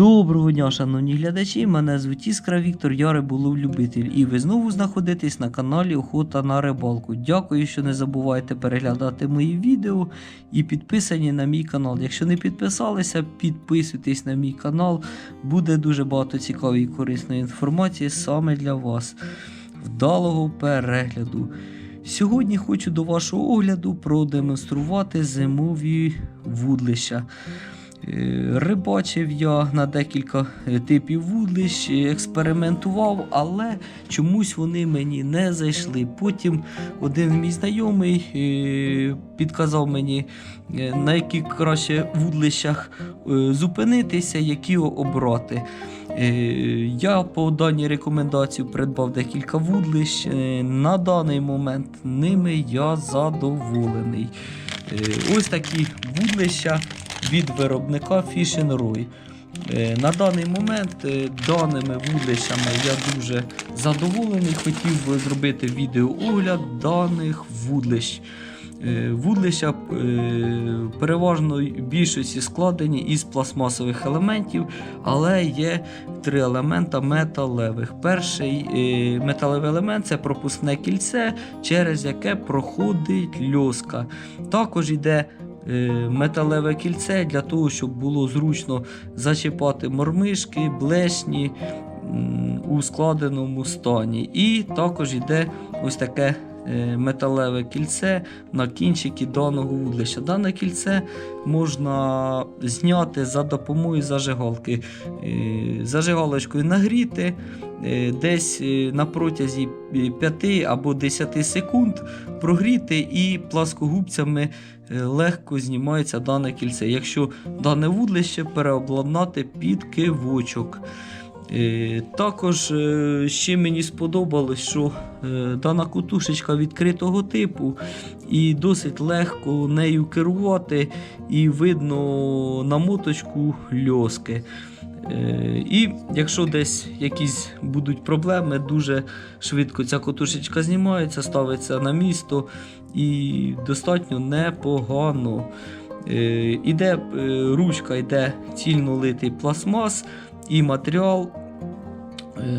Доброго дня, шановні глядачі! Мене звуть Іскра Віктор, я риболов-любитель, і ви знову знаходитесь на каналі Охота на рибалку. Дякую, що не забувайте переглядати мої відео і підписані на мій канал. Якщо не підписалися, підписуйтесь на мій канал. Буде дуже багато цікавої і корисної інформації саме для вас. Вдалого перегляду. Сьогодні хочу до вашого огляду продемонструвати зимові вудлища. Е, Рибачив я на декілька е, типів вудлищ, е, експериментував, але чомусь вони мені не зайшли. Потім один мій знайомий підказав мені, на яких краще вудлищах зупинитися, які обрати. Я по даній рекомендації придбав декілька вудлищ. На даний момент ними я задоволений. Ось такі вудлища від виробника Fishing Roy. Е, На даний момент е, даними вудлищами я дуже задоволений. Хотів би зробити відеоогляд даних вудлищ. Е, Вудлища переважно більшості складені із пластмасових елементів, але є три елемента металевих. Перший металевий елемент це пропускне кільце, через яке проходить льоска. Також йде металеве кільце для того, щоб було зручно зачіпати мормишки, блешні у складеному стані. І також йде ось таке е, металеве кільце на кінчики даного вудлища. Дане кільце можна зняти за допомогою зажигалки. Е, Зажигалочкою нагріти е, десь е, на протязі 5 або 10 секунд прогріти і пласкогубцями е, легко знімається дане кільце. Якщо дане вудлище переобладнати під кивочок. Е, Також е, ще мені сподобалось, що е, дана кутушечка відкритого типу і досить легко нею керувати, і видно на моточку льоски. І якщо десь якісь будуть проблеми, дуже швидко ця котушечка знімається, ставиться на місто і достатньо непогано. Іде ручка, йде цільно литий пластмас і матеріал,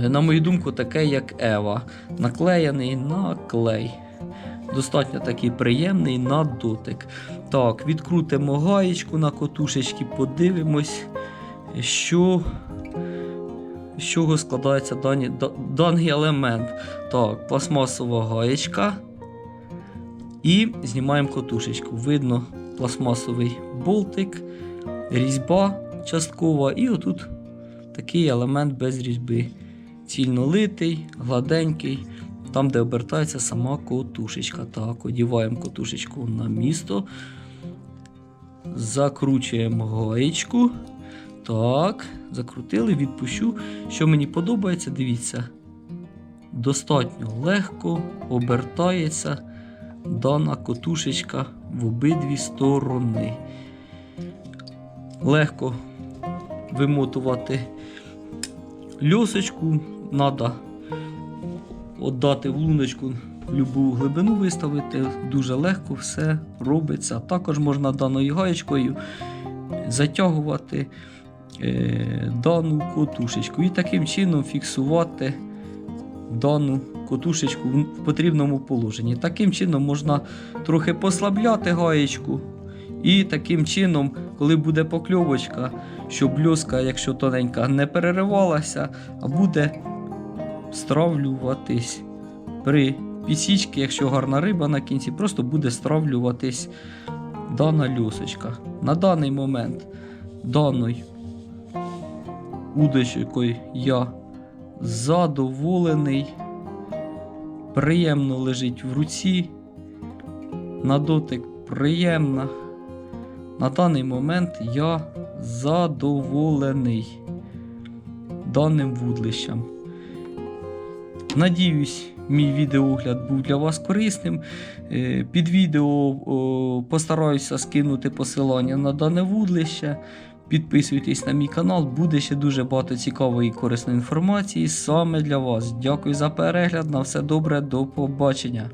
на мою думку, таке, як Ева, наклеєний на клей. Достатньо такий приємний на дотик. Так, відкрутимо гаєчку на котушечки, подивимось, що, з чого складається дані, даний елемент. Так, пластмасова гаєчка. І знімаємо котушечку. Видно пластмасовий болтик, різьба часткова, і отут такий елемент без різьби. Цільнолитий, гладенький, там, де обертається сама котушечка. Так, одіваємо котушечку на місто. Закручуємо гаєчку. Так, закрутили, відпущу. Що мені подобається, дивіться. Достатньо легко обертається дана котушечка в обидві сторони. Легко вимотувати льосочку, треба віддати в луночку любу глибину виставити. Дуже легко все робиться. Також можна даною гаєчкою затягувати е, дану котушечку і таким чином фіксувати дану котушечку в потрібному положенні. Таким чином можна трохи послабляти гаєчку. І таким чином, коли буде покльовочка, щоб льоска, якщо тоненька, не переривалася, а буде стравлюватись. При підсічці, якщо гарна риба на кінці, просто буде стравлюватись дана льосочка. На даний момент даною удочкою я задоволений. Приємно лежить в руці. На дотик приємна. На даний момент я задоволений даним вудлищем. Надіюсь, мій відеоогляд був для вас корисним. Е, Під відео постараюся скинути посилання на дане вудлище. Підписуйтесь на мій канал, буде ще дуже багато цікавої і корисної інформації саме для вас. Дякую за перегляд. На все добре, до побачення.